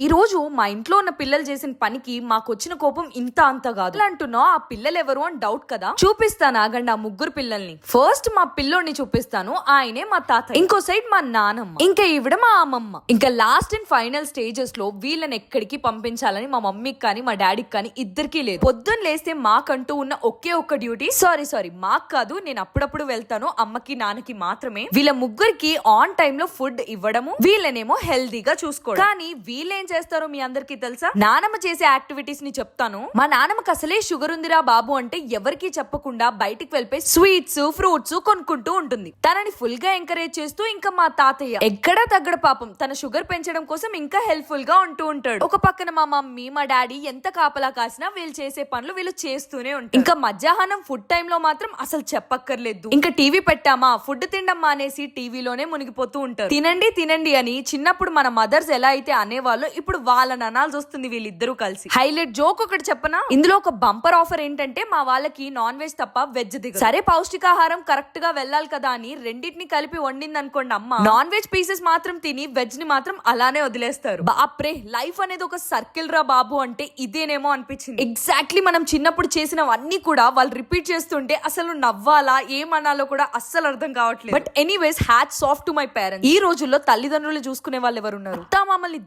ఈ రోజు మా ఇంట్లో ఉన్న పిల్లలు చేసిన పనికి మాకు వచ్చిన కోపం ఇంత అంత కాదు. అంటున్నా అంటున్నావు ఆ పిల్లలు ఎవరు అని డౌట్ కదా? చూపిస్తాను ఆగండి ఆ ముగ్గురు పిల్లల్ని. ఫస్ట్ మా పిల్లోడిని చూపిస్తాను ఆయనే మా తాత ఇంకో సైడ్ మా నానమ్మ. ఇంకా ఈవిడ మా అమ్మమ్మ. ఇంకా లాస్ట్ అండ్ ఫైనల్ స్టేజెస్లో వీళ్ళని ఎక్కడికి పంపించాలని మా మమ్మీకి కానీ మా డాడీకి కానీ ఇద్దరికీ లేదు. పొద్దున్న లేస్తే మాకంటూ ఉన్న ఒకే ఒక్క డ్యూటీ సారీ సారీ మాకు కాదు నేను అప్పుడప్పుడు వెళ్తాను అమ్మకి నాన్నకి మాత్రమే. వీళ్ళ ముగ్గురికి ఆన్ టైమ్లో ఫుడ్ ఇవ్వడము వీళ్ళనేమో హెల్దీగా చూసుకోవడం. కానీ వీళ్ళేం చేస్తారో మీ అందరికీ తెలుసా? నానమ్మ చేసే యాక్టివిటీస్ని చెప్తాను. మా నానమ్మకి అసలే షుగర్ ఉందిరా బాబు అంటే ఎవరికీ చెప్పకుండా బయటికి వెళ్ళిపోయి స్వీట్స్ ఫ్రూట్స్ కొనుక్కుంటూ ఉంటుంది. తనని ఫుల్గా ఎంకరేజ్ చేస్తూ ఇంకా మా తాతయ్య ఎక్కడా తగ్గడ పాపం. తన షుగర్ పెంచడం కోసం ఇంకా హెల్ప్ఫుల్గా ఉంటూ ఉంటాడు. ఒక పక్కన మా మమ్మీ మా డాడీ ఎంత కాపలా కాసినా వీళ్ళు చేసే పనులు వీళ్ళు చేస్తూనే ఉంటారు. ఇంకా మధ్యాహ్నం ఫుడ్ టైం లో మాత్రం అసలు చెప్పక్కర్లేదు. ఇంకా టీవీ పెట్టామా? ఫుడ్ తినడం మానేసి టీవీలోనే మునిగిపోతూ ఉంటారు. తినండి తినండి అని చిన్నప్పుడు మన మదర్స్ ఎలా అయితే అనేవాళ్ళు ఇప్పుడు వాళ్ళని అనాల్సి వస్తుంది వీళ్ళిద్దరూ కలిసి. హైలైట్ జోక్ ఒకటి చెప్పనా? ఇందులో ఒక బంపర్ ఆఫర్ ఏంటంటే మా వాళ్ళకి నాన్ వెజ్ తప్ప వెజ్ దిగ సరే పౌష్టికాహారం కరెక్ట్గా వెళ్ళాలి కదా అని రెండింటిని కలిపి వండింది అనుకోండి అమ్మ. నాన్ వెజ్ పీసెస్ మాత్రం తిని వెజ్ని మాత్రం అలానే వదిలేస్తారు. బాప్రే లైఫ్ అనేది ఒక సర్కిల్ రా బాబు అంటే ఇదేనేమో అనిపించింది. ఎగ్జాక్ట్లీ మనం చిన్నప్పుడు చేసినవన్నీ కూడా వాళ్ళు రిపీట్ చేస్తుంటే అసలు నవ్వాలా ఏమనాలో కూడా అస్సలు అర్థం కావట్లేదు. బట్ ఎనీవేస్ హ్యాట్ సాఫ్ట్ టు మై పేరెంట్స్. ఈ రోజుల్లో తల్లిదండ్రులు చూసుకునే వాళ్ళు ఎవరు ఉన్నారు అత్త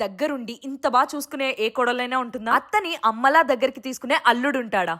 దగ్గరుండి ఇంత బాగా చూసుకునే ఏ కోడలైనా ఉంటుందా? అత్తని అమ్మలా దగ్గరికి తీసుకునే అల్లుడు ఉంటాడా